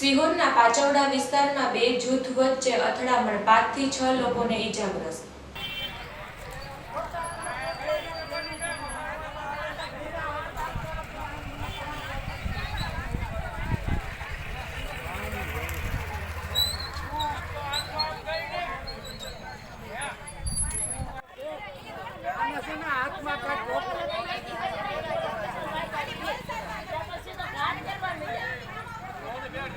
સિહોરના પાચવડા વિસ્તારમાં બે જૂથ વચ્ચે અથડામણ પાંચથી છ લોકોને ઈજાગ્રસ્ત.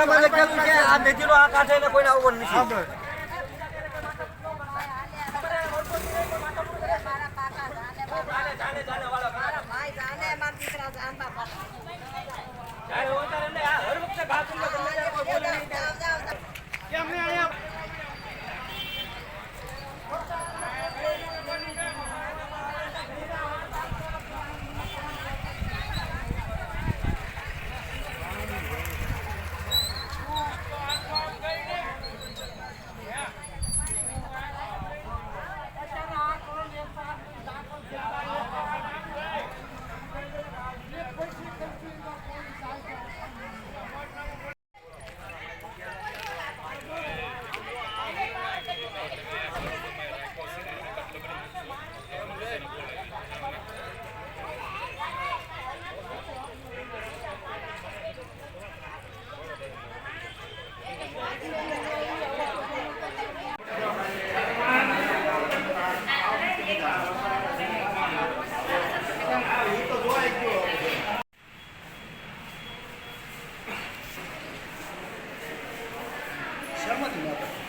બંકડામાં લખેલું કે આ મેથીનો આ કાંઠે ને કોઈને આવવાનું નથી. natin.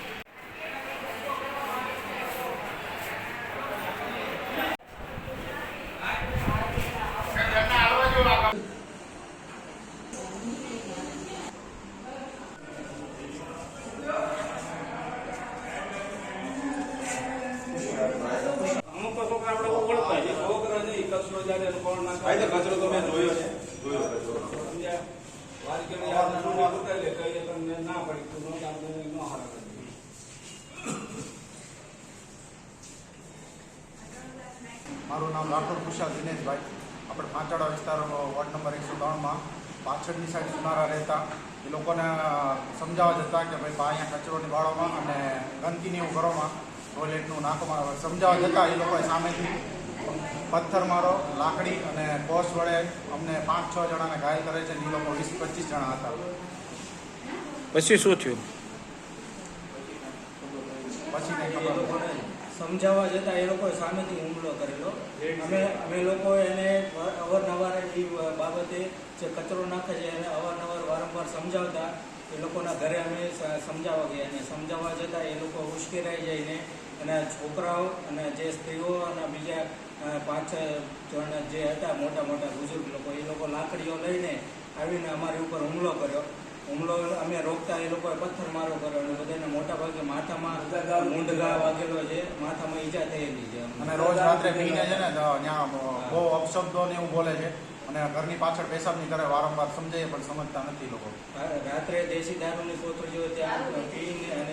મારું નામ રાઠોડ કુશાલ દિનેશભાઈ. આપણે પાંચાળા વિસ્તારનો વોર્ડ નંબર એકસો ત્રણમાં પાછળની સાઈડ સુનારા રહેતા. એ લોકોને સમજાવવા જતા કે ભાઈ બા અહીંયા કચરો નિવાળવામાં અને ગંદકીની એવું કરવામાં ટોયલેટનું નાખવામાં સમજાવવા જતા એ લોકોએ સામેથી. પથ્થર મારો લાકડી અને કોસ વડે અમને પાંચ છ જણાને ઘાયલ કરે છે એ લોકો વીસ પચીસ જણા હતા. પછી શું થયું? પછી કંઈ ખબર સમજાવવા જતાં એ લોકોએ સામેથી હુમલો કરેલો. અમે અમે લોકો એને અવારનવાર એ બાબતે જે કચરો નાખે છે એને અવારનવાર વારંવાર સમજાવતા એ લોકોના ઘરે અમે સમજાવવા ગયા અને સમજાવવા જતાં એ લોકો ઉશ્કેરાઈ જઈને અને છોકરાઓ અને જે સ્ત્રીઓ અને બીજા પાંચ જણ જે હતા મોટા મોટા બુઝુર્ગ લોકો એ લોકો લાકડીઓ લઈને આવીને અમારી ઉપર હુમલો કર્યો. હુમલો અમે રોકતા એ લોકોએ પથ્થર મારો કર્યો અને બધાને મોટા ભાગે માથામાં મૂંઢગા વાગેલો છે. માથામાં ઈજા થયેલી છે. અને રોજ રાત્રે પીને છે ને ત્યાં બહુ અપશબ્દો ને એવું બોલે છે અને ઘરની પાછળ પેશાબની કરે વારંવાર સમજાય પણ સમજતા નથી લોકો. રાત્રે દેશી દારૂની કોથળીઓ ત્યાં પીને અને.